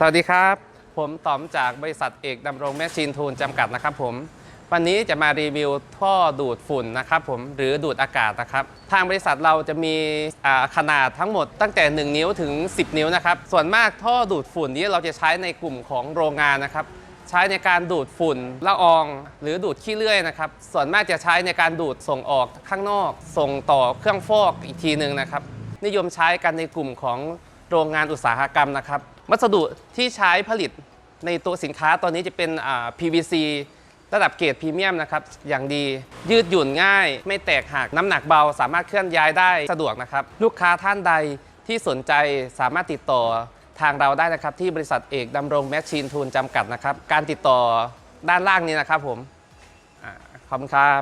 สวัสดีครับ ผมต๋อมจากบริษัทเอกดำรงแมชชีนทูลจำกัดนะครับผม วันนี้จะมารีวิวท่อดูดฝุ่นนะครับผมหรือดูดอากาศนะครับ ทางบริษัทเราจะมีขนาดทั้งหมดตั้งแต่ 1 นิ้วถึง 10 นิ้วนะครับ ส่วนมากท่อดูดฝุ่นนี้เราจะใช้ในกลุ่มของโรงงานนะครับใช้ในการดูดฝุ่นละออง หรือดูดขี้เลื่อยนะครับ ส่วนมากจะใช้ในการดูดส่งออกข้างนอก ส่งต่อเครื่องฟอกอีกทีหนึ่งนะครับ นิยมใช้กันในกลุ่มของ โรงงานอุตสาหกรรมนะครับวัสดุที่ใช้ผลิตในตัวสินค้าตัวนี้จะเป็น PVC ระดับเกรดพรีเมียมนะครับอย่างดียืดหยุ่นง่าย ไม่แตกหักน้ำหนักเบา สามารถเคลื่อนย้ายได้สะดวกนะครับ ลูกค้าท่านใดที่สนใจสามารถติดต่อทางเราได้นะครับ ที่บริษัทเอกดำรงแมชชีนทูลจำกัดนะครับ การติดต่อด้านล่างนี้นะครับผมอขอบคุณครับ